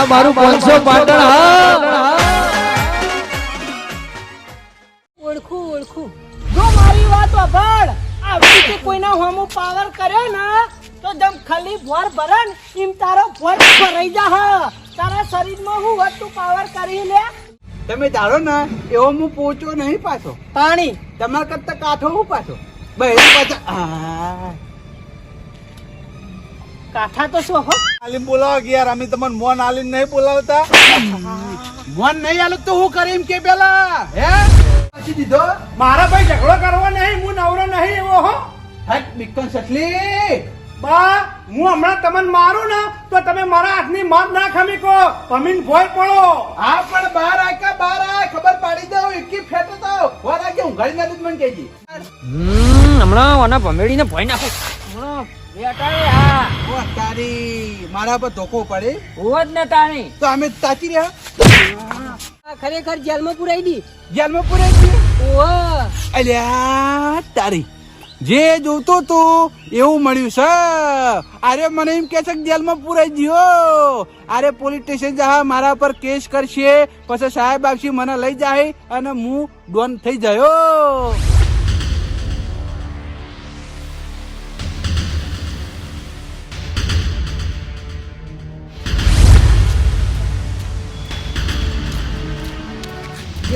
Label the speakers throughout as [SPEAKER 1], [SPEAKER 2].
[SPEAKER 1] આ મારું પાંચસો પાટણ હા.
[SPEAKER 2] ઓળખું ઓળખું. જો મારી વાત અભળ આવી રીતે કોઈના હોમો પાવર કર્યો ને તો જમ ખાલી ભોર ભરણ એમ તારો ભોર ભરાઈ જા હા તારા શરીરમાં હું વસ્તુ પાવર કરી લે?
[SPEAKER 3] તમે ધારો ને એવો હું પોચો નહીં પાછો.
[SPEAKER 2] પાણી.
[SPEAKER 3] તમારા કરતા કાઠો હું પાછો? બહેરી પાછા આ.
[SPEAKER 2] કાઠા તો શું હો?
[SPEAKER 3] આલી બોલાવ કે યાર અમે તમને મોન આલી નહીં બોલાવતા. મોન નહીં આલું તો હું કરીમ કે પેલા હે? પછી દીધો.
[SPEAKER 4] મારા ભાઈ ઝઘડો કરવો નહીં હું નવરો નહીં એવો હો.
[SPEAKER 3] હટ બિકન સટલી
[SPEAKER 4] બા હું હમણાં તમને મારું ને તો તમે મારા હાથની માર ના ખમી કો અમીન ભોય પડો.
[SPEAKER 3] હા પણ બાર કે બાર આ ખબર પાડી દઉં એકી ફેટો તો. વાર આગે ઘડી ના દૂધ મને
[SPEAKER 1] હમણાં ઓના ભમેડીને ભોય નાખું. હમણાં બેટાએ હા.
[SPEAKER 3] ઓ તારી મારા પર ધોકો પડે?
[SPEAKER 1] હોવા જ ને તાણી.
[SPEAKER 3] તો અમે તાચી રહ્યા?
[SPEAKER 2] ખરેખર જેલમાં પુરાઈ દી.
[SPEAKER 3] જેલમાં પૂરે છીએ
[SPEAKER 2] ઓહ
[SPEAKER 3] અલ્યા તારી. જે જોતો તો એવું મળ્યું છે. અરે મને એમ કે છે કે જેલમાં પુરાઈ ગયો અરે પોલીસ સ્ટેશન જા મારા પર કેસ કરશે. પછી સાહેબ આપશે મને લઈ જાય અને હું ડોન થઈ ગયો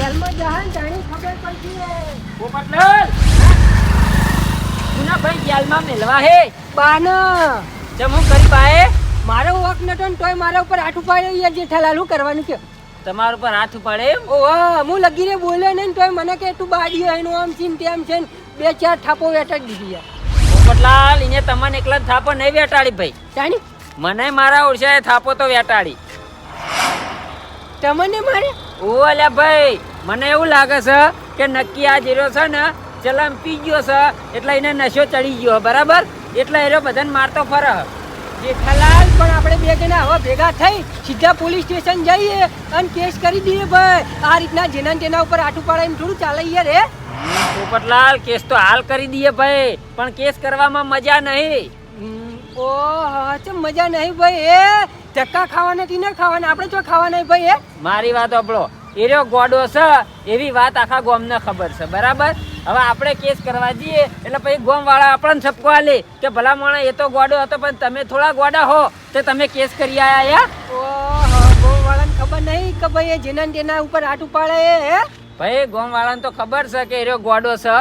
[SPEAKER 2] જેલમાં જહાન જાણી ખબર પડશે
[SPEAKER 1] પોપટલાલ સુના ભાઈ જેલમાં મેલવા હે?
[SPEAKER 2] બાન!
[SPEAKER 1] જમ હું કરી પાએ
[SPEAKER 2] મારો વક નતો ને તોય મારા ઉપર હાથ ઉપાડ્યો યાર જેઠાલાલ કરવાનું કે
[SPEAKER 1] તમારા ઉપર હાથ ઉપાડે
[SPEAKER 2] ઓહ હું લગીને બોલ્યો નહીં તોય મને કે તું બાડીઓ એનું આમ છે ને તેમ છે ને બે ચાર થાપો વેટાડી દીધી યાર.
[SPEAKER 1] પોપટલાલ એને તમને એકલા થાપો નહીં વેટાડી ભાઈ.
[SPEAKER 2] જાણી?
[SPEAKER 1] મને મારા ઓળખાએ થાપો તો વેટાડી.
[SPEAKER 2] તમને મારે?
[SPEAKER 1] ઓ અલ્યા ભાઈ મને એવું લાગે છે કે નક્કી આ જીરો છે ને ચલામ પી ગયો છે એટલે એને નશો ચડી ગયો બરાબર? એટલે એરો બધાને મારતો ફરે.
[SPEAKER 2] જેઠાલાલ પણ આપણે બે જણા હવે ભેગા થઈ સીધા પોલીસ સ્ટેશન જઈએ અને કેસ કરી દઈએ ભાઈ. આ રીતના જેના તેના ઉપર આટું પાડે એમ થોડું ચાલે યાર હે
[SPEAKER 1] પોપટલાલ કેસ તો હાલ કરી દઈએ ભાઈ પણ કેસ કરવામાં મજા નહીં.
[SPEAKER 2] ઓ ઓહ ચમ મજા નહીં ભાઈ એ ધક્કા ખાવાના નથી ને ખાવાના? આપણે જો ખાવા નહીં ભાઈ એ.
[SPEAKER 1] મારી વાત સાંભળો રહ્યો ગોડો છે એવી વાત આખા ગોમને ખબર છે. બરાબર? હવે આપણે કેસ કરવા જઈએ એટલે પછી ગોમવાળા આપણને છપકો આલે કે ભલા માણસ એ તો ગોડો હતો પણ તમે થોડા ગોડા હો તો તમે કેસ કરી આયા યા
[SPEAKER 2] ઓહ બહુ ખબર નહીં કે ભાઈ એ જેના તેના ઉપર આટું પાડે એ હે?
[SPEAKER 1] ભાઈ ગોમવાળાને તો ખબર છે કે એરો ગોડો છે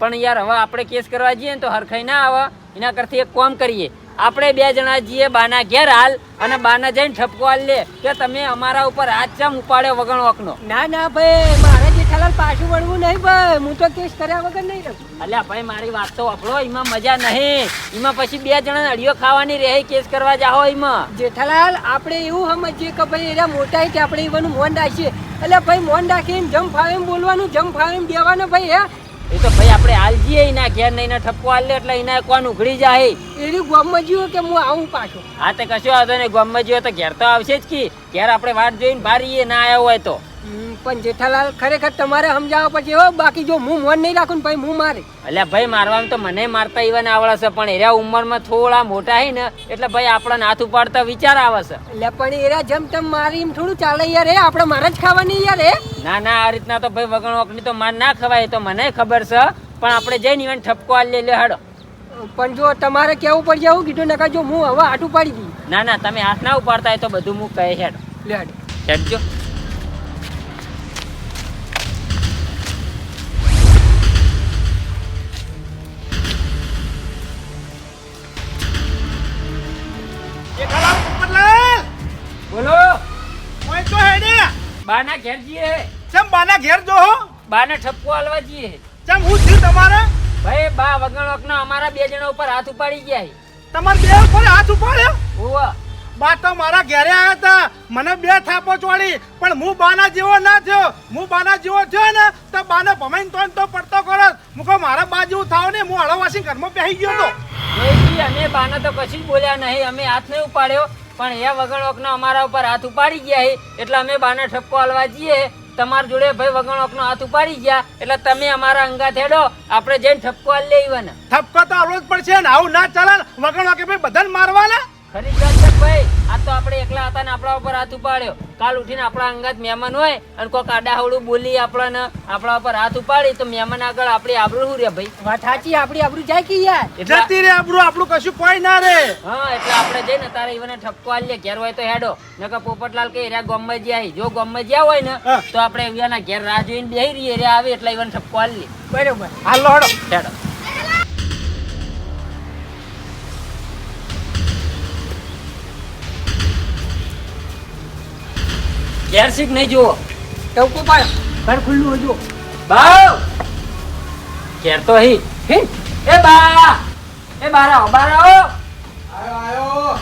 [SPEAKER 1] પણ યાર હવે આપણે કેસ કરવા જઈએ ને તો હરખાઈ ના આવે. એના કરતી એક કોમ કરીએ. આપણે બે જણા જઈએ બાના ઘેર હાલ અને બાના જઈને ઠપકો હાલ લે કે તમે અમારા ઉપર હાથ ચમ ઉપાડ્યો વગણ વખનો
[SPEAKER 2] ના ના ભાઈ મારે જેઠાલાલ પાછું વળવું નહીં ભાઈ. હું તો કેસ કર્યા વગર નહીં રહું.
[SPEAKER 1] અલ્યા ભાઈ મારી વાત તો આપણો એમાં મજા નહીં. એમાં પછી બે જણા અડીઓ ખાવાની રહે કેસ કરવા જાઓ એમાં.
[SPEAKER 2] જેઠાલાલ આપણે એવું સમજીએ કે ભાઈ એના મોટા કે આપણે એવાનું મોન રાખીએ. એટલે ભાઈ મોન રાખીને જમ ફાવે બોલવાનું જમ ફાવે દેવાનું ભાઈ હે.
[SPEAKER 1] એ તો ભાઈ આપણે હાલ જઈએ એના ઘેર નહીં ઠપકો આલે લે એટલે એના કોણ ઉઘડી જાય?
[SPEAKER 2] એની ગોમમાં જીવો કે હું આવું પાછો?
[SPEAKER 1] હા તે કશું નહીં ગામમાં જઈએ તો ઘેર તો આવશે જ કી. ઘેર આપણે વાટ જોઈને બારીએ ના આવ્યા હોય તો.
[SPEAKER 2] પણ જેઠાલાલ ખરેખર તમારે સમજાવવા પછી હો બાકી જો હું મન નહીં રાખું ને ભાઈ હું મારે.
[SPEAKER 1] એટલે ભાઈ મારવાનું તો મને મારતા ઈવન આવડે છે પણ એરા ઉંમરમાં થોડા મોટા હે ને એટલે ભાઈ આપણા હાથ ઉપાડતા વિચાર આવે છે.
[SPEAKER 2] એટલે પણ એરા જેમ તેમ મારી એમ થોડું ચાલે યાર હે આપણે મારા જ ખાવાની યાર હે.
[SPEAKER 1] ના ના આ રીતના તો ભાઈ વગણ વખની તો માર ના ખવાય તો મને ખબર છે પણ આપણે જઈને ઈવન ઠપકો આ લે લે હાડો.
[SPEAKER 2] પણ જો તમારે કેવું પડી જવું કીધું નકા જો હું હવે આટું પાડી દઈ
[SPEAKER 1] ના ના તમે હાથ ના ઉપાડતા હોય તો બધું હું કહે હેડ.
[SPEAKER 2] લે
[SPEAKER 1] હેડજો.
[SPEAKER 4] જેઠાલાલ
[SPEAKER 1] બાના ઘેર જઈએ
[SPEAKER 4] ચમ બાના ઘેર જો હો.
[SPEAKER 1] બાને ઠપકો હાલવા જઈએ
[SPEAKER 4] ચમ હું છું તમારે?
[SPEAKER 1] ભાઈ બા વગણ વખના અમારા બે જણા ઉપર હાથ ઉપાડી ગયા.
[SPEAKER 4] તમારે બે ઉપર હાથ ઉપાડ્યો?
[SPEAKER 1] ઓવા
[SPEAKER 4] બા તો મારા ઘેરે આવ્યા હતા. મને બે થાપો ચોડી પણ હું બાના જેવો ના થયો. હું બાના જેવો થયો ને તો બાને ભમાઈને તો તો પડતો કરો હું કહું મારા બા જેવું થાવ ને હું હળવાસી ઘરમાં બેસી ગયો તો.
[SPEAKER 1] અમે બાના તો કશું બોલ્યા નહીં. અમે હાથ નહીં ઉપાડ્યો. પણ એ વગણ વખનો અમારા ઉપર હાથ ઉપાડી ગયા એટલે અમે બાને ઠપકો હાલવા જઈએ. તમારા જોડે ભાઈ વગણ વખનો હાથ ઉપાડી ગયા. એટલે તમે અમારા અંગા થેડો. આપણે જઈને ઠપકો હાલ લઈ ને.
[SPEAKER 4] થપકો તો આવડો જ પડશે ને. આવું ના ચાલે ને. વગણ વાગે ભાઈ બધાને મારવાના?
[SPEAKER 1] ખરી વાત ભાઈ? આ તો આપણે એકલા હતા ને આપણા ઉપર હાથ ઉપાડ્યો. કાલ ઉઠીને આપણા અંગાત મહેમાન હોય અને કોઈક આડાહવડું બોલી આપણને આપણા ઉપર હાથ ઉપાડી તો મહેમાન આગળ આપણી આબરૂ શું રે ભાઈ?
[SPEAKER 2] વાત સાચી આપડી આબરૂ જાય કે યાર?
[SPEAKER 4] જતી રે આપણું આપણું કશું કોઈ ના રે
[SPEAKER 1] હા એટલે આપણે જઈને તારે ઈવને ઠપકો આલીએ. ઘેર હોય તો હેડો. નકર પોપટલાલ કે રે ગોમમાં જ્યાં જો ગોમમાં જ્યાં હોય ને તો આપણે એના ઘેર રાહ જોઈને બેહી રહીએ. રે આવે એટલે ઈવન ઠપકો આલીએ.
[SPEAKER 2] બરોબર.
[SPEAKER 4] હાલો હડો
[SPEAKER 1] હેડો. ઘેર શીખ નહીં જુઓ.
[SPEAKER 2] ટવકો પાડ. ઘર ખુલ્લું હજુ.
[SPEAKER 1] બાવ! ઘેર તો હી. હી? એ બા! એ બારા આવો બારા આવો
[SPEAKER 3] આયો આયો.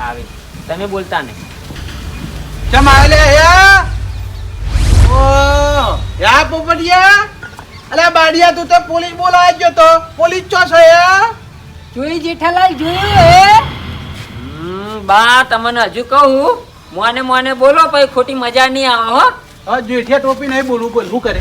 [SPEAKER 1] આવી. તમે બોલતા નહીં.
[SPEAKER 3] ચમ આવેલે હે? ઓ યા પોપડિયા અલે બાડિયા તું તો પોલીસ બોલાવા ગયો તો? પોલીસ ચો છે
[SPEAKER 2] જોઈ જેઠાલાલ જોયું હે?
[SPEAKER 1] હમ, બા તમને હજુ કહું. મોને મોને બોલો પછી ખોટી મજા નહીં આવે હો.
[SPEAKER 3] હા જેઠિયા ટોપી નહીં બોલવું બોલ શું કરે?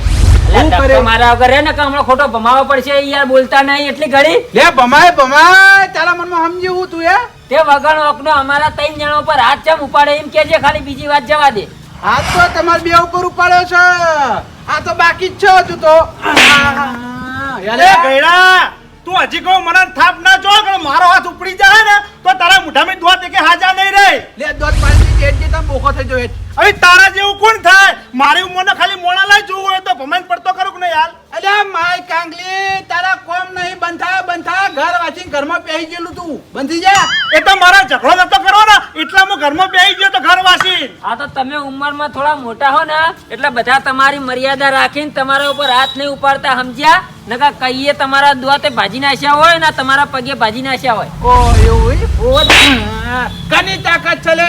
[SPEAKER 1] મારા વગર ને કે હમણાં ખોટો ભમાવો પડશે યાર બોલતા નહીં એટલી ઘડી?
[SPEAKER 3] લે ભમાય ભમાય તારા મનમાં સમજ્યું તું યા
[SPEAKER 1] તે વગર ઓકનો અમારા ત્રણ જણા ઉપર હાથ ચમ ઉપાડે એમ કેજે ખાલી બીજી વાત જવા દે.
[SPEAKER 3] હાથ તો તમારે બે ઉપર ઉપાડ્યો છે. આ તો બાકી જ છે તું.
[SPEAKER 4] તો ગયડા. તું હજી કહું મને થાપ ના જો કે મારો હાથ ઉપડી જાય ને તો તારા મોઢામાં દોત કે હાજા નહીં રહે
[SPEAKER 3] લે દોત પાણી જેટ જે તમે બોખો થઈ જો હેઠ.
[SPEAKER 4] હવે તારા જેવું કોણ થાય? મારી ઉંમરને ખાલી મોણા લઈ જોવું હોય તો ભમેન પડતો કરું કે નહીં યાર?
[SPEAKER 3] અલ્યા માય કાંગલી તારા કોમ નહીં બંધા બંધા ઘર વાંચીને ઘરમાં પહેરી ગયેલું તું. બંધી જા.
[SPEAKER 4] એ તો મારા ઝઘડો નતો કરો ને એટલા હું ઘરમાં બેસી ગયો તો ઘર વાસી
[SPEAKER 1] આ તો તમે ઉંમરમાં થોડા મોટા હો ને એટલે બધા તમારી મર્યાદા રાખીને તમારા ઉપર હાથ નહીં ઉપાડતા સમજ્યા? નકા કહીએ તમારા દુઆતે ભાજી નાખ્યા હોય ને તમારા પગે ભાજી નાખ્યા હોય.
[SPEAKER 3] ઓ એવું? ઓ. કની તાકાત ચલે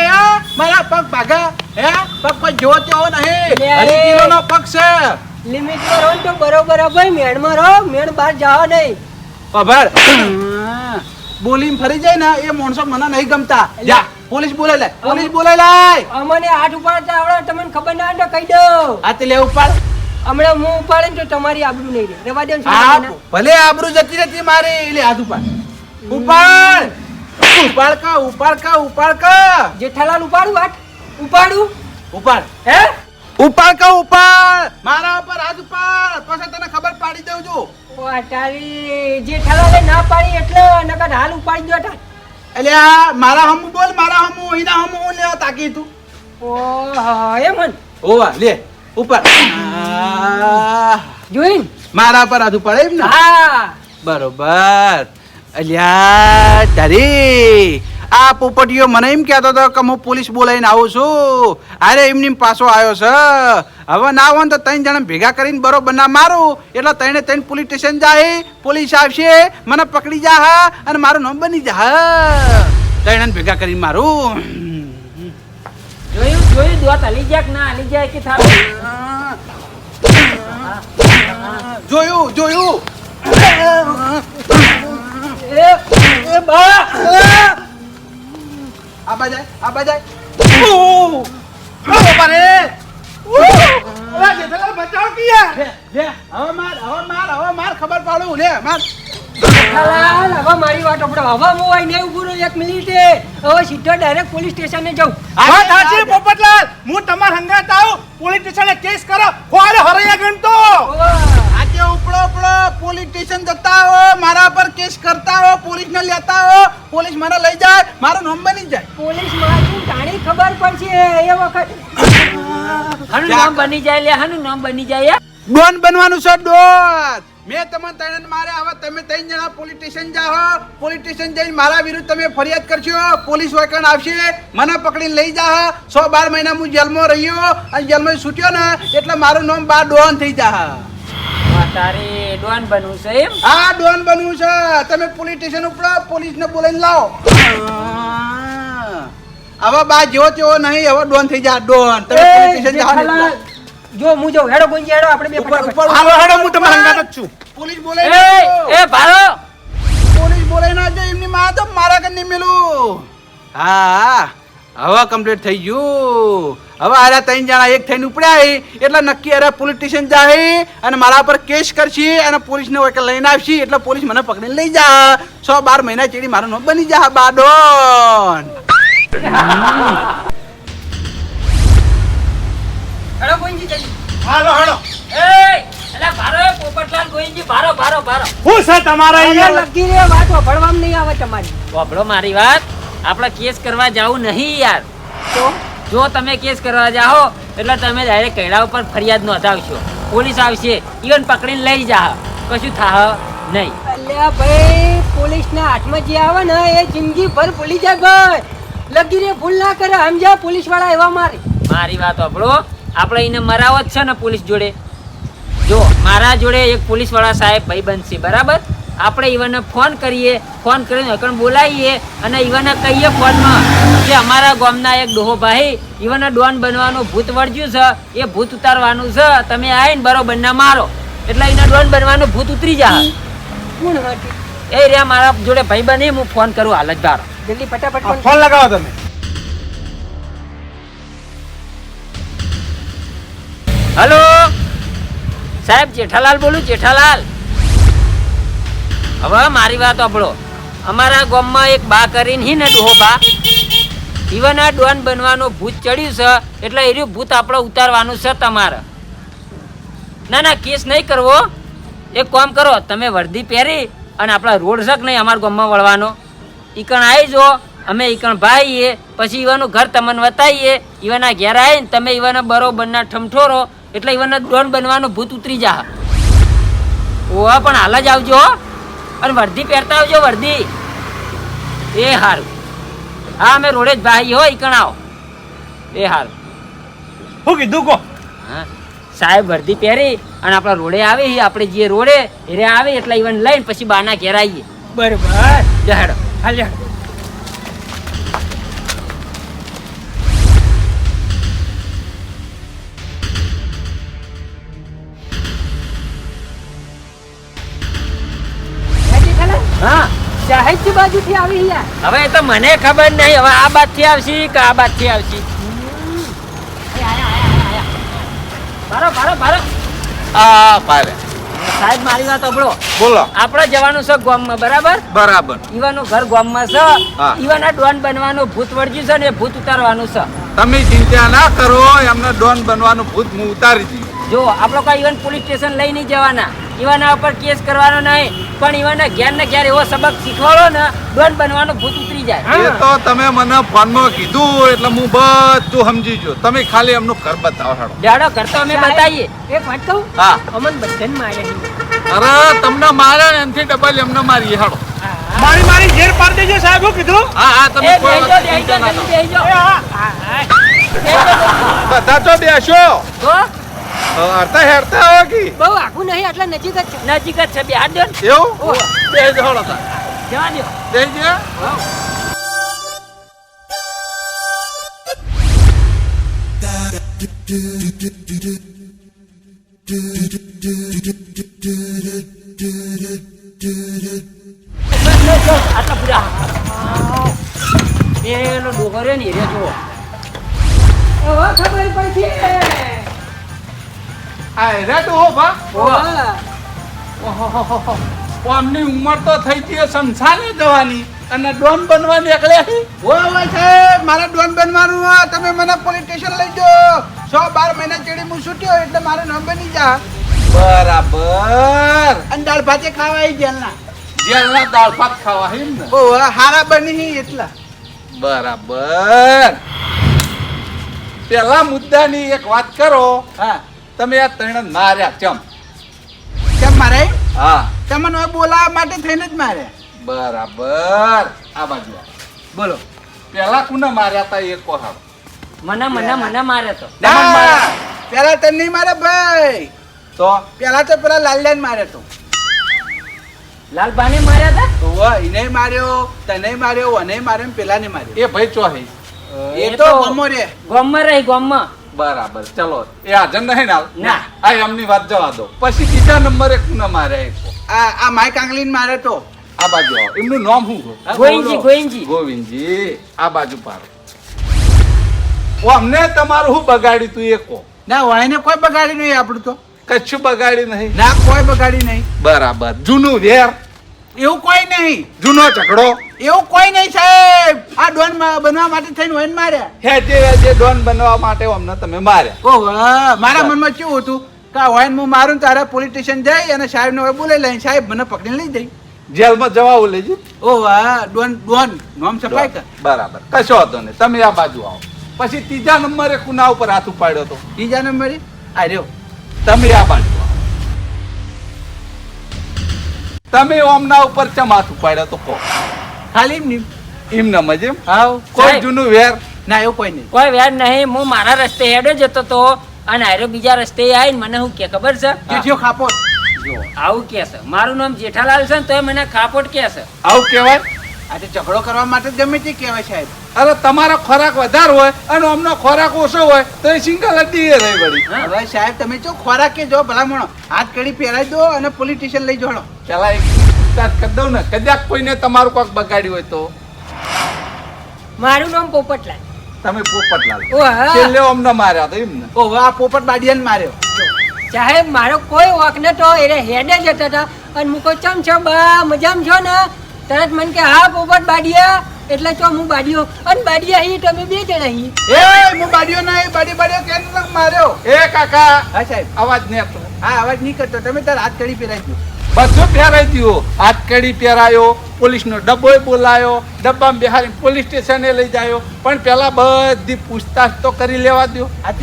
[SPEAKER 3] મારા પગ ભાગા. હે? પગ પર જો નહીં. કિલોનો પગ છે.
[SPEAKER 2] લિમિટમાં રહો તો બરોબર ભાઈ મેણમાં રહો મેણ બહાર જાઓ નહીં.
[SPEAKER 3] ખબર બોલીને ફરી જાય ને એ માણસો મને નહીં ગમતા. જા પોલીસ બોલાય લે પોલીસ બોલાય લે.
[SPEAKER 2] અમને આઠ ઉપાડતા આવડે તમને ખબર ના તો કહી દો.
[SPEAKER 3] આ તે લે ઉપાડ.
[SPEAKER 2] હમણાં હું ઉપાડે તો તમારી આબરૂ નહીં રહે રેવા દે.
[SPEAKER 3] ભલે આબરૂ જતી રહેતી મારી લે હાથ ઉપાડ. ઉપાડ. ઉપાડ કા ઉપાડ કા ઉપાડ કા
[SPEAKER 2] જેઠાલાલ ઉપાડું હાથ? ઉપાડું?
[SPEAKER 3] ઉપાડ.
[SPEAKER 2] હે?
[SPEAKER 3] ઉપાડ કા ઉપાડ. મારા ઉપર હાથ ઉપર પછી તને ખબર પાડી દઉં છું.
[SPEAKER 2] ઓ તારી જેઠાલાલે ના પાડી એટલે નકર હાલ ઉપાડી દો તા.
[SPEAKER 3] એટલે મારા હમુ બોલ મારા હમુ એના હમુ હું લેવા તાકી તું.
[SPEAKER 2] ઓ
[SPEAKER 3] ઓવા લે ઉપર
[SPEAKER 2] જોઈન
[SPEAKER 3] મારા પર હાથ ઉપાડ એમ ને?
[SPEAKER 2] હા.
[SPEAKER 3] બરોબર. અલ્યા તારી આ પોપટીઓ મને એમ કહેતો હતો કે હું પોલીસ બોલાવીને આવું છું. અરે એમની પાછો આવ્યો છે. હવે ના હોય તો ત્રણ જણા ભેગા કરીને બરોબર ના મારું. એટલે ત્રણે ત્રણ પોલીસ સ્ટેશન જાય પોલીસ આવશે મને પકડી જા હા અને મારું નામ બની જા ત્રણે ભેગા કરીને મારું.
[SPEAKER 1] જોયું જોયું દોત હલી જાય કે ના હલી જાય કે થાય
[SPEAKER 3] જોયું જોયું.
[SPEAKER 2] એ એ બા
[SPEAKER 3] આ બાજાય
[SPEAKER 4] ઓ બાપા રે! અરે જેઠાલાલ બચાવ કિયા?
[SPEAKER 3] લે લે હવે માર હવે માર હવે માર ખબર પાડું લે માર.
[SPEAKER 2] જેઠાલાલ હવે મારી વાત આપણો હવે હું આઈને ઉભું રહું એક મિનિટે. હવે સીધો ડાયરેક્ટ પોલીસ સ્ટેશને જાઉં.
[SPEAKER 4] વાત સાચી પોપટલાલ હું તમાર હંગાત આવું પોલીસ સ્ટેશને કેસ કરો ખોવાડે હરૈયા ગણતો
[SPEAKER 3] આજે ઉપડો ઉપડો. પોલીસ સ્ટેશન જતા હો મારા પર કેસ કરતા હો પોલીસ ને લેતા હો. પોલીસ મને લઈ જાય મારો નામ બની જાય.
[SPEAKER 2] પોલીસ મારું જાણી ખબર પડશે એ વખત.
[SPEAKER 1] હાનું નામ બની જાય લે હાનું નામ બની જાય
[SPEAKER 3] ડોન બનવાનું છે ડોન. મેં તમને ત્રણ મારે હવે તમે ત્રણ જણા પોલીસ સ્ટેશન જાઓ. પોલીસ સ્ટેશન જઈને મારા વિરુદ્ધ તમે ફરિયાદ કરશો. પોલીસ વાકણ આવશે. મને પકડીને લઈ જાઓ સો બાર મહિના હું જેલમાં રહ્યો અને જેલમાં છૂટ્યો ને એટલે મારું નામ બાર ડોન થઈ જા
[SPEAKER 1] આ તારે ડોન બનવું છે એમ?
[SPEAKER 3] આ ડોન બન્યું છે. તમે પોલીસ સ્ટેશન ઉપર પોલીસને બોલાવીને લાવો. હવે બા જેવો તેવો નહીં હવે ડોન થઈ જા ડોન. તમે પોલીસ સ્ટેશન જાઓ
[SPEAKER 2] જો હું જાઉં હેડો ગુંજી હેડો આપણે બે
[SPEAKER 3] ઉપર ઉપર
[SPEAKER 4] હાલો હેડો હું તમાર હંગાત જ છું.
[SPEAKER 3] પોલીસ બોલે
[SPEAKER 1] એ ભારો
[SPEAKER 3] પોલીસ બોલે ના એમની માં તો મારા કને મેલું. હા હવે કમ્પ્લીટ થઈ ગયું. હવે આરા ત્રણ જણા એક થઈને ઉપડ્યા હી, એટલે નક્કી અરે પોલીસ સ્ટેશન જાય અને મારા પર કેસ કરશે અને પોલીસને વકીલ લઈને આવશે એટલે પોલીસ મને પકડીને લઈ જા. છ બાર મહિના ચેડી મારો નો બની જા બાડોન
[SPEAKER 1] ગોવિંદજી
[SPEAKER 4] હાલો હાલો.
[SPEAKER 1] એય, અલા ભારો પોપટલાલ ગોવિંદજી, ભારો, ભારો, ભારો.
[SPEAKER 4] શું છે તમારા અહીંયા?
[SPEAKER 2] લગી રે વાત વફડવામાં નહીં આવે તમારી.
[SPEAKER 1] સાંભળો મારી વાત. આપણે કેસ કરવા જાવું નહીં યાર.
[SPEAKER 2] તો?
[SPEAKER 1] જો તમે કેસ કરવા જાઓ એટલે તમે ડાયરેક્ટ કૈડા ઉપર ફરિયાદ નોંધાવશો. પોલીસ આવશે. ઈવન પકડીને લઈ જા કશું થાહ નહીં.
[SPEAKER 2] અલ્યા ભાઈ પોલીસના હાથમાં જે આવે ને એ જિંદગી ભર ભૂલી જાય ભાઈ. લગી રે ભૂલ ના કરે. સમજા પોલીસવાળા એવા મારે.
[SPEAKER 1] મારી વાત આપણો આપણે એને મરાવત છે ને પોલીસ જોડે? જો મારા જોડે એક પોલીસવાળા સાહેબ ભાઈ બનશે બરાબર? આપણે ઈવનને ફોન કરીએ ફોન કરીને અકણ બોલાવીએ અને ઈવનને કહીએ ફોનમાં કે અમારા ગામના એક ડોહો ભાઈ ઈવનને ડોન બનવાનું ભૂત વળજ્યું છે એ ભૂત ઉતારવાનું છે તમે આવીને બરોબર ના મારો. એટલે એને ડોન બનવાનું ભૂત ઉતરી જા એ રહ્યા મારા જોડે ભાઈ બની હું ફોન કરું હાલ જ બાર.
[SPEAKER 2] જલ્દી ફટાફટ ફોન
[SPEAKER 4] ફોન લગાવો તમે.
[SPEAKER 1] હલો? સાહેબ જેઠાલાલ બોલું જેઠાલાલ. હવે મારી વાત સાંભળો. અમારા ગામમાં એક બા કરીને હી ને ડોહો બા. ઈવન આ ડોન બનવાનું ભૂત ચડ્યું છે, એટલે એ ભૂત આપણે ઉતારવાનું છે તમારે. ના ના, કેસ નહીં કરવો. એક કામ કરો, તમે વર્દી પહેરી અને આપણા રોડ શક નહીં અમારા ગામમાં વળવાનો? ઈકણ આવી જો અમે ઈકણ ભાઈએ, પછી ઈવાનું ઘર તમને વતાવીએ ઈવાના ઘેર આવીને તમે ઈવાના બરોબરના ઠમઠોરો, એટલે ઈવાના ડોન બનવાનું ભૂત ઉતરી જા ઓવા પણ હાલ જ આવજો. અને વર્ધી પહેરતા આવજો વર્દી એ હારું. હા અમે રોડે જ ભાઈ હો ઈકણ આવો એ હારું.
[SPEAKER 4] શું કીધું કો
[SPEAKER 1] હા. સાહેબ વર્ધી પહેરી અને આપણા રોડે આવે આપણે જે રોડે એ આવે એટલે ઈવન લઈને પછી બાના ઘેર આવીએ.
[SPEAKER 2] બરાબર. હાલ
[SPEAKER 1] હા
[SPEAKER 2] બાજુથી આવી યાર
[SPEAKER 1] હવે તો મને ખબર નહીં. હવે આ બાદથી આવશે કે આ બાદથી આવશે ભારો ભારો બારો
[SPEAKER 3] આ પારે
[SPEAKER 1] સાહેબ મારી વાત સાંભળો.
[SPEAKER 3] બોલો.
[SPEAKER 1] આપણે જવાનું છે ગામમાં બરાબર?
[SPEAKER 3] બરાબર.
[SPEAKER 1] ઈવાનું ઘર ગામમાં છે. ઈવાના ડોન બનવાનું ભૂત વળગ્યું છે ને ભૂત ઉતારવાનું છે.
[SPEAKER 3] તમે ચિંતા ના કરો એમને ડોન બનવાનું ભૂત હું ઉતારી દઉં
[SPEAKER 1] જો આપણો કોઈ ઈવન પોલીસ સ્ટેશન લઈ નહીં જવાના. ઈવાના ઉપર કેસ કરવાનો નહીં પણ એવાના ઘેર ને ઘેર એવો સબક શીખવાડો ને ડોન બનવાનું ભૂત ઉતરી જાય.
[SPEAKER 3] એ તો તમે મને ફોનમાં કીધું એટલે હું બધું સમજી ગયો. તમે ખાલી એમનું ઘર બતાવો હાડો.
[SPEAKER 1] જાડો ઘર તો અમે બતાવીએ.
[SPEAKER 2] એક વાત કહું?
[SPEAKER 3] હા.
[SPEAKER 2] અમન બધાને માર્યા
[SPEAKER 3] અરે તમને મારે ને એનાથી ડબલ એમને મારી હાડો.
[SPEAKER 4] મારી મારી ઘેર પાર દેજો સાહેબ હું કીધું.
[SPEAKER 3] હા હા તમે કોઈ વાત ચિંતા ના. બધા તો બેસો
[SPEAKER 1] તો
[SPEAKER 3] અડતા હરતા આવે કે?
[SPEAKER 2] બહુ આખું નહીં એટલે નજીક જ છે.
[SPEAKER 1] નજીક જ છે બે હાથ દો
[SPEAKER 3] એવું? બે જોડો તા
[SPEAKER 1] જવા દો
[SPEAKER 3] બે જે
[SPEAKER 1] આટલા પૂરા પેલો ડોગો રહ્યો ને રહ્યો
[SPEAKER 2] ખબર પડશે
[SPEAKER 3] આ હેરા તો હો ભા.
[SPEAKER 2] ઓહો.
[SPEAKER 3] આમની ઉંમર તો થઈ ગઈ સંસારે જવાની. અને ડોન બનવાની એકલે હોય છે મારે ડોન બનવાનું. તમે મને પોલીસ સ્ટેશન લઈ જો છ બાર મહિના ચેડી હું છૂટ્યો એટલે મારે નામ બની જા. બરાબર. અને દાળ ભાતે ખાવા જેલના જેલના દાળ ભાત ખાવા એમ ને? ઓ હારા બની એટલા. બરાબર. પેલા મુદ્દાની એક વાત કરો. હા. તમે આ ત્રણ માર્યા ચમ. કેમ મારે? હા. તમને બોલાવવા માટે થઈને જ માર્યા. બરાબર. આ બાજુ બોલો. પેલા કુને માર્યા તા એ કોહાવ
[SPEAKER 1] મને મને મને મારે તો.
[SPEAKER 3] પેલા તને નહીં મારે ભાઈ. તો? પેલા તો પેલા લાલલાને મારે તો.
[SPEAKER 1] લાલબાને માર્યા હતા
[SPEAKER 3] તો એને માર્યો તને માર્યો અને માર્યો પેલા ને માર્યો. એ ભાઈ ચો હે એ તો
[SPEAKER 1] તો-
[SPEAKER 3] ગમો રે.
[SPEAKER 1] ગામમાં રહી ગામમાં
[SPEAKER 3] બરાબર. ચલો એ હાજર નહીં ના. આ એમની વાત જવા દો. પછી બીજા નંબરે કોને માર્યા એક આ આ માય કાંગલીન મારે તો. આ બાજુ આવો. એમનું નામ શું
[SPEAKER 1] ગોવિંદજી, ગોવિંદજી.
[SPEAKER 3] ગોવિંદજી આ બાજુ પાડો.
[SPEAKER 5] ઓ અમને તમારું શું બગાડ્યું તું એ કહો.
[SPEAKER 3] ના વાયને કોઈ બગાડી નહીં આપણું તો.
[SPEAKER 5] કશું બગાડ્યું નહીં?
[SPEAKER 3] ના કોઈ બગાડી નહીં.
[SPEAKER 5] બરાબર. જૂનું વેર.
[SPEAKER 3] એવું કોઈ નહીં.
[SPEAKER 5] જૂનો ઝઘડો?
[SPEAKER 3] એવું કોઈ નહીં સાહેબ. આ ડોન બનવા માટે થઈને વાયન માર્યા.
[SPEAKER 5] હેજે હેજે ડોન બનવા માટે અમને તમે માર્યા.
[SPEAKER 3] ઓહ મારા મનમાં કેવું હતું કે આ હું મારું ને તારા પોલીસ સ્ટેશન જઈ અને સાહેબને હવે બોલાવી લઈને સાહેબ મને પકડીને લઈ જઈ
[SPEAKER 5] જેલમાં જવાવું લેજો
[SPEAKER 3] ઓહ વાહ ડોન ડોન નામ સફાઈ કર.
[SPEAKER 5] બરાબર. કશો વાંધો નહીં. તમે આ બાજુ આવો. પછી ત્રીજા નંબરે કુના ઉપર હાથ ઉપાડ્યો હતો
[SPEAKER 3] ત્રીજા નંબરે? આ રહ્યો.
[SPEAKER 5] તમે આ બાજુ. તમે ઓમના ઉપર ચમ હાથ ઉપાડ્યા તો કહો.
[SPEAKER 3] ખાલી એમ
[SPEAKER 5] એમ નમજ મજે
[SPEAKER 3] હાવ.
[SPEAKER 5] કોઈ જૂનું વેર?
[SPEAKER 3] ના એવું કોઈ નહીં.
[SPEAKER 1] કોઈ વેર નહીં. હું મારા રસ્તે હેડે જતો તો અને હારો બીજા રસ્તે આવીને મને શું કે ખબર છે?
[SPEAKER 3] ચીઠીઓ ખાપોટ.
[SPEAKER 5] જો
[SPEAKER 1] આવું કે છે. મારું નામ જેઠાલાલ છે ને એ મને ખાપોટ કે છે.
[SPEAKER 5] આવું કહેવાય?
[SPEAKER 3] આ ઝઘડો કરવા માટે ગમે તે કહેવાય સાહેબ.
[SPEAKER 5] અરે તમારો ખોરાક વધારે હોય અને અમનો ખોરાક ઓછો હોય તો એ સિંગલ જ દીએ રહી વળી.
[SPEAKER 3] હવે સાહેબ તમે જો ખોરાક કે જો ભલામણો. હાથ કડી પહેરાવી દો અને પોલીસ સ્ટેશન લઈ જોડો
[SPEAKER 5] પેલા એક વાત કરી દઉં ને. કદાચ કોઈને તમારું કોક બગાડ્યું હોય તો.
[SPEAKER 2] મારું નામ પોપટલાલ.
[SPEAKER 5] તમે પોપટલાલ.
[SPEAKER 2] ઓ
[SPEAKER 5] છેલ્લે અમને માર્યા તો એમ ને.
[SPEAKER 3] આ પોપટ બાડિયાને માર્યો.
[SPEAKER 2] સાહેબ મારો કોઈ વાંક નતો. એને હેડે જતા હતા. અને મુકો ચમ છો બા મજામ છો ને? તરત મને કે હા પોપટ બાડિયા એટલે ચો હું બાડિયો. અને બાડિયા અહીં તમે બે જણા અહીં
[SPEAKER 3] એ હું બાડિયો ના બાડી બાડિયો કેમ તક માર્યો?
[SPEAKER 5] એ કાકા
[SPEAKER 3] હા સાહેબ.
[SPEAKER 5] અવાજ નહીં આપતો
[SPEAKER 3] હા અવાજ નહીં કરતો. તમે તાર હાથ કડી પહેરાવી દો.
[SPEAKER 5] બધું પહેરાઈ ગયું હાથ કડી પહેરાયો પોલીસનો ડબ્બોય બોલાયો ડબ્બામાં બિહારી પોલીસ સ્ટેશને લઈ જાયો. પણ પેલા બધી પૂછતાછ તો કરી લેવા દો
[SPEAKER 3] આ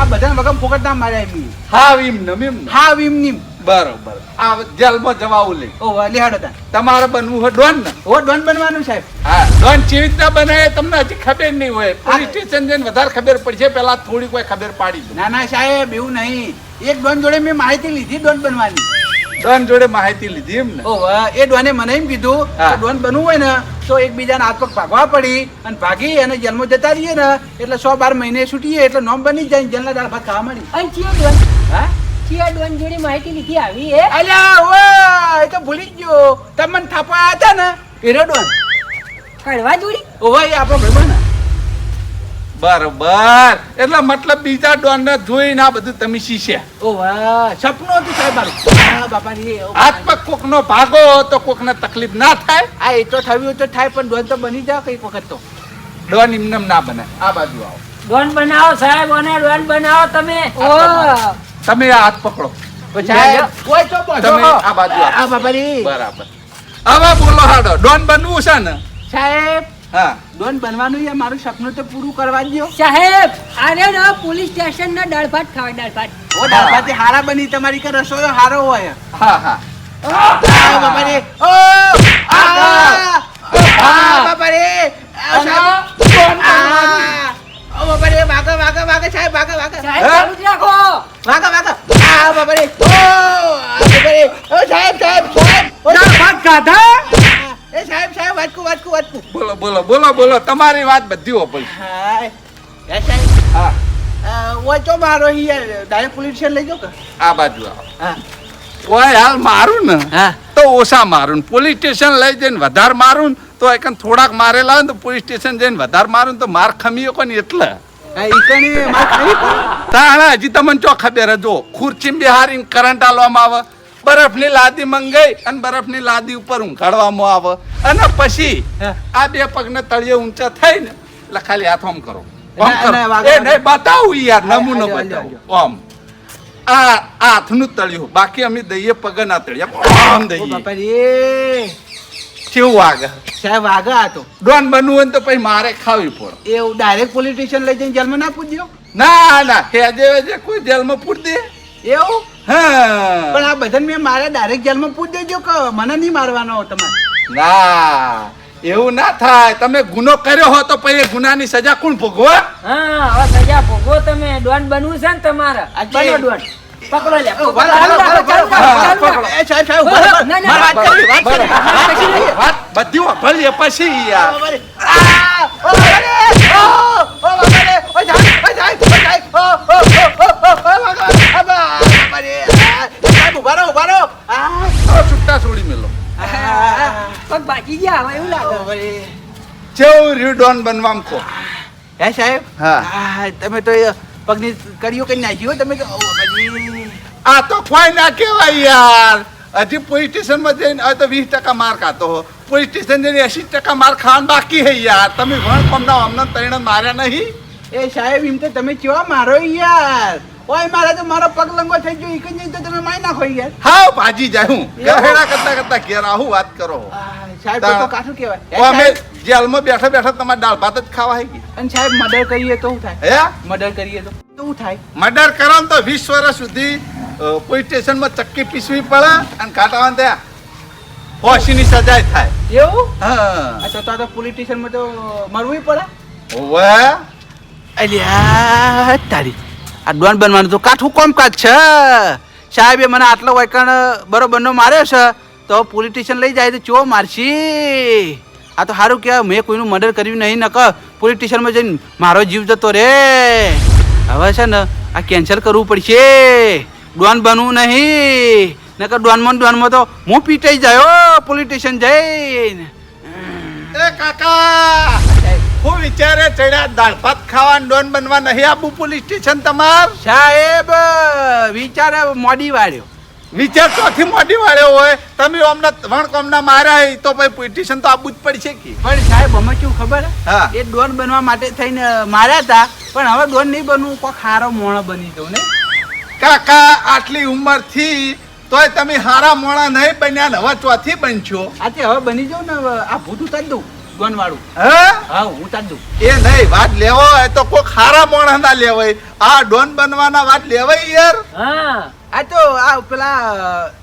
[SPEAKER 3] આ બધા મગમ ફોકટ ના માર્યા એમ
[SPEAKER 5] હા વિમ ને એમ
[SPEAKER 3] હા વીમ નીમ.
[SPEAKER 5] બરોબર. આ જેલમાં જવાવું લઈ
[SPEAKER 3] ઓ લિહાડો તાર.
[SPEAKER 5] તમારે બનવું હોય ડોન ને.
[SPEAKER 3] ઓ ડોન બનવાનું સાહેબ.
[SPEAKER 5] હા ડોન કેવી રીતના બનાવે તમને હજી ખબર નહીં હોય. પોલીસ સ્ટેશન જઈને વધારે ખબર પડશે પેલા થોડી કોઈ ખબર પાડી દો.
[SPEAKER 3] ના ના સાહેબ એવું નહીં. એક ડોન જોડે મેં માહિતી લીધી ડોન બનવાની.
[SPEAKER 5] ડોન જોડે માહિતી લીધી એમ ને
[SPEAKER 3] ઓ એ ડોને મને એમ કીધું ડોન બનવું હોય ને તો એકબીજાને હાથ પગ ભાગવા પડી અને ભાગી અને જન્મ જતા રહીએ ને એટલે સો બાર મહિને છૂટીએ એટલે નોમ બની જાય ને જેલના દાળ ભાત ખાવા મળી.
[SPEAKER 2] અને કયો ડોન?
[SPEAKER 3] હા?
[SPEAKER 2] ચિયા ડોન જોડી માહિતી લીધી આવી એ
[SPEAKER 3] અલ્યા ઓ એ તો ભૂલી ગયો. તમને થાપા હતા ને એરો ડોન
[SPEAKER 2] કડવા જોડી?
[SPEAKER 3] એ આપણો ભાઈબંધ ને.
[SPEAKER 5] બરોબર. એટલે મતલબ બીજા ડોન ને જોઈને આ બધું તમે શીખ્યા
[SPEAKER 3] વાહ સપનું હતું સાહેબ મારું. હા બાપા રે ઓ
[SPEAKER 5] હાથ પગ કોક નો ભાગો તો કોક ને તકલીફ ના થાય.
[SPEAKER 3] આ એ તો થયું તો થાય પણ ડોન તો બની જાવ કંઈક વખત તો.
[SPEAKER 5] ડોન ઇમનમ ના બને. આ બાજુ આવો.
[SPEAKER 1] ડોન બનાવો સાહેબ અને ડોન બનાવો તમે.
[SPEAKER 2] ઓ
[SPEAKER 5] તમે આ હાથ પકડો. તમે આ બાજુ
[SPEAKER 3] આ
[SPEAKER 5] બરાબર. હવે બોલો હાડો. ડોન બનવું છે ને?
[SPEAKER 3] સાહેબ.
[SPEAKER 5] હા.
[SPEAKER 3] ડોન બનવાનું એ મારું સપનું તો પૂરું કરવા દો
[SPEAKER 2] સાહેબ આરે ના પોલીસ સ્ટેશન ના દાળ ભાત ખાવા દાળ
[SPEAKER 3] ઓ દાદાથી હારા બની. તમારી કે રસોઈયો હારો હોય.
[SPEAKER 5] હા હા.
[SPEAKER 3] આ બાપા રે ઓ આ આ. ઓ બાપા રે વાગા વાગા વાગા સાહેબ વાગા વાગા
[SPEAKER 2] સાહેબ ચાલુ જ રાખો.
[SPEAKER 3] વાગા વાગા આ બાપા રે. ઓ બાપા રે. ઓ સાહેબ સાહેબ એ સાહેબ સાહેબ વાટકું વાટકું વાટકું.
[SPEAKER 5] બોલો બોલો બોલો બોલો તમારી વાત બધી ઓપલ
[SPEAKER 3] હાય એ સાહેબ.
[SPEAKER 5] હા.
[SPEAKER 3] તો મારો યાર ડાયરેક્ટ પોલીસ સ્ટેશન લઈ જાઓ કે
[SPEAKER 5] આ બાજુ આવો.
[SPEAKER 3] હા.
[SPEAKER 5] ઓય હાલ મારું ને તો ઓછા મારું પોલીસ સ્ટેશન લઈ જઈને વધારે મારું ને તો એકન થોડાક મારેલા ને તો પોલીસ સ્ટેશન જઈને વધારે મારું તો માર ખમીયો કોને એટલે. તાણે હજી તમને ચો ખબર જો ખુરચી બિહારી કરંટ આલવામાં આવે બરફની લાદી મંગાઈ અને બરફની લાદી ઉપર ઊંઘાડવામાં આવે. અને પછી આ બે પગને તળિયે ઊંચા થઈ ને એટલે ખાલી હાથ આમ કરો.
[SPEAKER 3] ના,
[SPEAKER 5] બતાવું યાર નમૂનો બતાવું. આમ. આ હાથનું તળિયું બાકી અમે દઈએ પગ ના તળિયા આમ દઈએ. કેવું વાગે?
[SPEAKER 3] સાહેબ વાગા હતો
[SPEAKER 5] ડોન બનવું હોય ને તો પછી મારે ખાવી પડે.
[SPEAKER 3] એવું ડાયરેક્ટ પોલિટિશિયન લઈ જઈને જેલમાં ના પૂછ્યો
[SPEAKER 5] ના ના હેજે વેજે કોઈ જેલમાં પૂર દે.
[SPEAKER 3] એવું?
[SPEAKER 5] હા.
[SPEAKER 3] પણ આ બધાને મેં મારે ડાયરેક્ટ જેલમાં પૂછ દેજો કે મને નહીં મારવાનો તમારે?
[SPEAKER 5] ના એવું ના થાય. તમે ગુનો કર્યો હો તો પછી ગુનાની સજા કોણ ભોગવો?
[SPEAKER 1] હા હવે સજા ભોગવો તમે. ડોન બનવું છે ને તમારે. બનો ડોન. પકડો લે.
[SPEAKER 3] વાત
[SPEAKER 5] બધી પછી છૂટા છોડી મેલો
[SPEAKER 2] ગયા હવે એવું લાગે
[SPEAKER 5] બનવામાં કહો
[SPEAKER 3] હે સાહેબ
[SPEAKER 5] હા.
[SPEAKER 3] તમે તો પગની કડીઓ કઈ નાખ્યો તમે તો
[SPEAKER 5] આ તો કોઈ ના કહેવાય યાર. હજી પોલીસ સ્ટેશનમાં જઈને હવે તો વીસ ટકા માર ખાતો હો. પોલીસ સ્ટેશન જઈને એસી ટકા માર ખાવાનું બાકી હે યાર. તમે વણ પમના અમને ત્રણ માર્યા નહીં?
[SPEAKER 3] એ સાહેબ એમ તો તમે કેવા મારો યાર? ઓય મારા તો મારો પગ લંગો થઈ ગયો ઈ કઈ તો તમે માઈ નાખો યાર
[SPEAKER 5] હા ભાજી જાય હું. ગહેડા કરતા કરતા ઘેર આવું વાત કરો.
[SPEAKER 3] સાહેબ તો કાઠું કહેવાય.
[SPEAKER 5] અમે જેલમાં બેઠા બેઠા તમારે દાળ ભાત જ ખાવા હે
[SPEAKER 3] અને સાહેબ મર્ડર કરીએ તો શું થાય?
[SPEAKER 5] હે?
[SPEAKER 3] મર્ડર કરીએ તો શું થાય?
[SPEAKER 5] મર્ડર કરો તો વીસ વર્ષ સુધી પોલીસ સ્ટેશનમાં ચક્કી પીસવી પડે અને કાટાવાન ત્યાં ફોસીની સજા થાય.
[SPEAKER 3] એવું?
[SPEAKER 5] હા.
[SPEAKER 3] અચ્છા તો તો આ તો પોલીસ સ્ટેશનમાં તો મરવું પડે.
[SPEAKER 5] ઓવે
[SPEAKER 3] અલ્યા તારી આ ડોન બનવાનું તો કાઠું કોમકાજ છે. સાહેબે મને આટલો વાયકણ બરોબરનો માર્યો છે. તો પોલિટિશિયન લઈ જાય તો ચો મારશી? આ તો સારું કહેવાય, મેં કોઈનું મર્ડર કર્યું નહીં નક પોલિટિશિયનમાં જઈને મારો જીવ જતો રે. હવે છે ને, આ કેન્સલ કરવું પડશે. ડોન બનવું નહીં. નકર ડોનમાં ડોનમાં તો હું પીટાઈ જાય પોલિટિશિયન જઈને.
[SPEAKER 5] કાકા! હું વિચારે ચડ્યા દાળ ભાત ખાવા ડોન બનવા નહીં આબુ પોલીસ સ્ટેશન તમાર?
[SPEAKER 3] સાહેબ વિચારે મોડી વાળ્યો.
[SPEAKER 5] વિચાર ચોથી મોડી વાળ્યો હોય. તમે અમને વણ કોમના માર્યા તો પછી પોલીસ તો આબુ જ પડશે કે.
[SPEAKER 3] પણ સાહેબ અમે શું ખબર હા. એ ડોન બનવા માટે થઈને માર્યા હતા પણ હવે ડોન નહીં બનવું કોઈ ખારો મોણો બની જવું ને?
[SPEAKER 5] કાકા આટલી ઉંમરથી તોય તમે હારા મોણા નહીં બન્યા ને હવે ચોથી બનશો.
[SPEAKER 3] આજે હવે બની જાઉં ને આ ભૂત ઉતારી દઉં. ડોન વાળું
[SPEAKER 5] હે
[SPEAKER 3] હા દઉં.
[SPEAKER 5] એ નહીં વાત લેવો એ તો કોઈ ખારા મોણા ના લેવાય. આ ડોન બનવાના વાત લેવાય યાર.
[SPEAKER 1] હા.
[SPEAKER 3] આ તો આ પેલા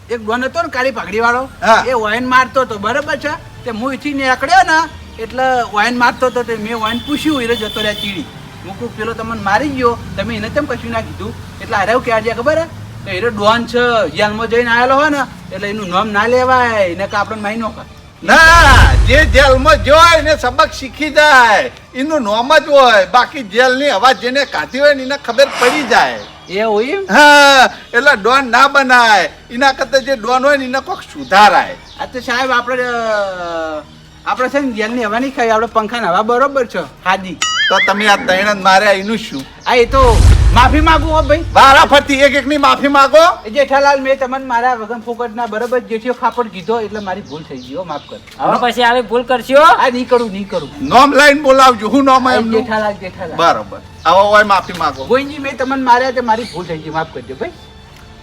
[SPEAKER 3] એક ડોન હતો ને કાળી પાઘડી વાળો
[SPEAKER 5] હા.
[SPEAKER 3] એ વાઈન મારતો હતો બરાબર છે? તે હું અહીંથી નીકળ્યો ને એટલે વાઈન મારતો હતો તે મેં વાઈન પૂછ્યું એને જતો રહ્યા ચીડી. હું કહું પેલો તમને મારી ગયો તમે એને તેમ કશું ના કીધું? એટલે હારે કે આજે ખબર હે? તો એનો ડોન છે જેલમાં જઈને આવેલો હોય ને એટલે એનું નામ ના લેવાય એને કે આપણે ન નોખા
[SPEAKER 5] ના જે જેલમાં જોય ને સબક શીખી જાય. એનું નોમ જ હોય. બાકી જેલની હવા જેને કાઢી હોય ને એને ખબર પડી જાય.
[SPEAKER 3] એ હોય
[SPEAKER 5] હા એટલે ડોન ના બનાય. એના કરતા જે ડોન હોય ને એને કોક સુધારાય.
[SPEAKER 3] આ તો સાહેબ આપણે આપણે છે ને જેલની હવા નહીં ખાઈ આપણે પંખાની હવા બરોબર છે. હાજી.
[SPEAKER 5] તો તમે આ તૈણ માર્યા એનું શું?
[SPEAKER 3] આ એ તો માફી માંગુ હો ભાઈ.
[SPEAKER 5] વારા ફરતી એક એક ની માફી માંગો.
[SPEAKER 3] એ જેઠાલાલ મેં તમને મારા વગન ફોકટના બરાબર જેઠીઓ ખાપડ કીધો એટલે મારી ભૂલ થઈ ગઈ હો, માફ કર
[SPEAKER 1] હવે પછી આવી ભૂલ કરશો
[SPEAKER 3] આ નહીં કરું નહીં કરું.
[SPEAKER 5] નોમ લાઈન બોલાવજો હું નોમ એમ
[SPEAKER 3] જેઠાલાલ જેઠાલાલ.
[SPEAKER 5] બરોબર. આવો હોય માફી માંગો.
[SPEAKER 3] નહીં મેં તમને માર્યા તે મારી ભૂલ થઈ ગઈ માફ કરજો ભાઈ.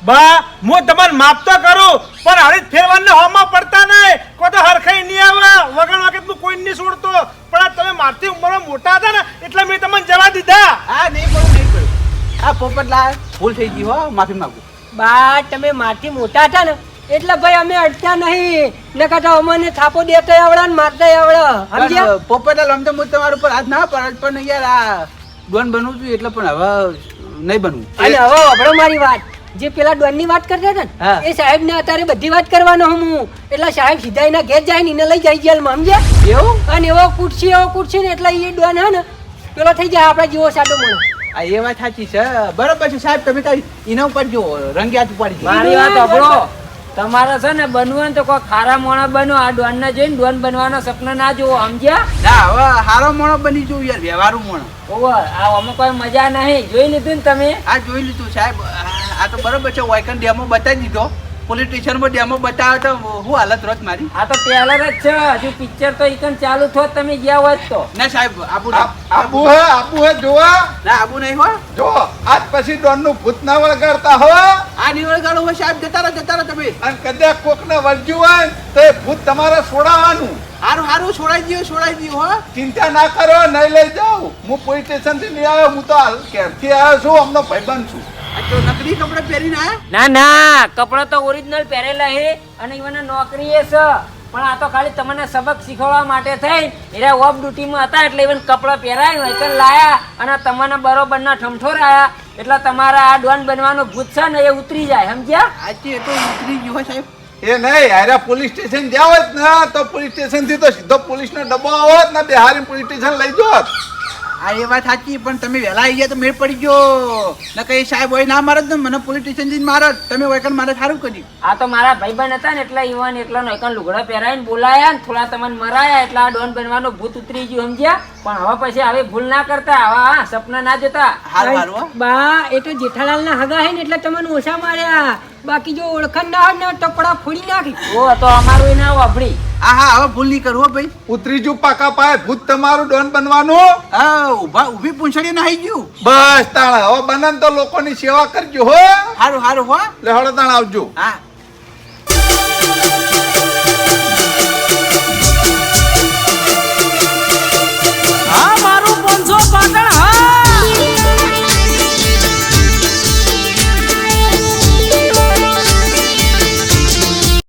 [SPEAKER 4] બા હું તમને માફ તો કરું પણ હળી ફેરવાને હોમાં પડતા નહીં. કોઈ તો હરખાઈ નહીં આવે. વગર વખત હું કોઈ નહીં છોડતો. પણ આ તમે મારથી ઉંમરમાં મોટા હતા ને એટલે મેં તમને જવા દીધા.
[SPEAKER 3] આ નહીં કરું નહીં કરું. આ પોપટલાલ ભૂલ થઈ ગઈ હો માફી માંગુ.
[SPEAKER 2] બા તમે મારથી મોટા હતા ને એટલે ભાઈ અમે અડતા નહીં. ને કાતા અમને થાપો દેતા આવડે ને મારતા આવડે. સમજ્યા?
[SPEAKER 3] પોપટલાલ આમ તો હું તમારા ઉપર હાથ ના પડે પણ યાર આ ડોન બનવું છું એટલે પણ હવે નહીં બનવું.
[SPEAKER 2] અને હવે વાપરો મારી વાત. જે પેલા ડોનની વાત કરતા હતા ને એ સાહેબ ને અત્યારે બધી વાત કરવાનો હું. એટલે સાહેબ સીધા એના ઘેર જાય ને એને લઈ જાય જેલમાં સમજે
[SPEAKER 3] એવું?
[SPEAKER 2] અને એવો કુર્સી એવો કુર્સી ને એટલે એ ડોન હે ને પેલો થઈ જાય આપણા જેવો સાદો મણો
[SPEAKER 3] આ એ વાત સાચી છે. બરોબર છે સાહેબ તમે તારી એના ઉપર જો રંગિયાત ઉપાડી
[SPEAKER 1] મારી વાત સાંભળો. તમારે છે ને બનવું ને તો કોઈ ખારા મોણા બનો. આ ડોન ના જોઈને ડોન બનવાનો સપના ના જોવો સમજ્યા?
[SPEAKER 3] ના હવે હારો મોણો બની જોયું યાર વ્યવહારુ મોણો.
[SPEAKER 1] ઓવર આ આમાં કોઈ મજા નહીં. જોઈ લીધું ને તમે?
[SPEAKER 3] આ જોઈ લીધું સાહેબ. આ- આ તો બરોબર છે વાયકન ડેમો બતાવી દીધો. પોલીસ સ્ટેશનમાં ડેમો બતાવ્યો તો હું હાલત રોજ મારી.
[SPEAKER 1] આ તો ટેલર જ છે હજુ પિક્ચર તો ઇકન ચાલુ થોત તમે ગયા હોત તો.
[SPEAKER 3] ના સાહેબ આબુ
[SPEAKER 5] આબુ હે આબુ હે જોવા
[SPEAKER 3] ના આબુ નહીં હો
[SPEAKER 5] જો આજ પછી ડોનનું ભૂત ના વળગાડતા હો.
[SPEAKER 3] આ નિવડ ગાળો હોય સાહેબ જતા રહો જતા રહો તમે.
[SPEAKER 5] અને કદાચ કોક ને વર્જ્યું હોય તો એ ભૂત તમારે છોડાવવાનું.
[SPEAKER 3] હારું હારું છોડાઈ દો છોડાઈ દો હો.
[SPEAKER 5] ચિંતા ના કરો નહીં લઈ જાઉં. હું પોલીસ સ્ટેશનથી નહીં આવ્યો હું તો હાલ ક્યારથી આવ્યો છું અમનો ભાઈબંધ છું.
[SPEAKER 3] નકલી કપડા પહેરીને આયા?
[SPEAKER 1] ના ના કપડા તો ઓરિજિનલ પહેરેલા હે અને ઈવન નોકરી એ છે. પણ આ તો ખાલી તમને સબક શીખવવા માટે થઈ. એરા ઓફ ડ્યુટીમાં હતા એટલે ઇવન કપડાં પહેરાય એટલે લાયા અને તમને બરોબરના ઠમઠોરાયા એટલે તમારા આ ડોન બનવાનો ભૂત છે ને એ ઉતરી જાય સમજ્યા?
[SPEAKER 3] આજે તો ઉતરી ગયો હો સાહેબ.
[SPEAKER 5] એ નહીં અરે પોલીસ સ્ટેશન જાવ ને. તો પોલીસ સ્ટેશનથી તો સીધો પોલીસ નો ડબ્બો આવત ને. બિહારી પોલીસ સ્ટેશન લઈ જોત
[SPEAKER 3] હા એ વાત સાચી પણ તમે વહેલા આવી ગયા તો મેળ પડી ગયો. ન કઈ સાહેબ હોય ના મારત ને મને પોલીસ સ્ટેશન જઈને મારત. તમે હોય મારે સારું કર્યું?
[SPEAKER 1] આ તો મારા ભાઈબંધ હતા ને એટલે ઈવન એટલા નો એકન લુગડા પહેરાવીને બોલાયા ને થોડા તમને મરાયા એટલે આ ડોન બનવાનો ભૂત ઉતરી ગયું સમજ્યા? પણ હવે પછી હવે ભૂલ ના કરતા આવા સપના ના જોતા.
[SPEAKER 2] બા એ તો જેઠાલાલ ના હગા હે ને એટલે તમને ઓછા માર્યા. બાકી જો ઓળખાણ ના હોય ને ટપડા પડા ફોડી નાખી.
[SPEAKER 1] ઓ તો અમારું ના વાપરી.
[SPEAKER 3] હા હા હવે ભૂલ નહીં કરવો હો ભાઈ.
[SPEAKER 5] ઉતરી જુ પાકા પાય ભૂત તમારું ડોન બનવાનું.
[SPEAKER 3] હા ઊભા ઊભી પૂંછડી નાહી ગયું.
[SPEAKER 5] બસ તાણ હવે બનન તો લોકોની સેવા કરજો હો.
[SPEAKER 3] હારું હારું હો.
[SPEAKER 5] લે હળો તાણ આવજો.
[SPEAKER 3] હા.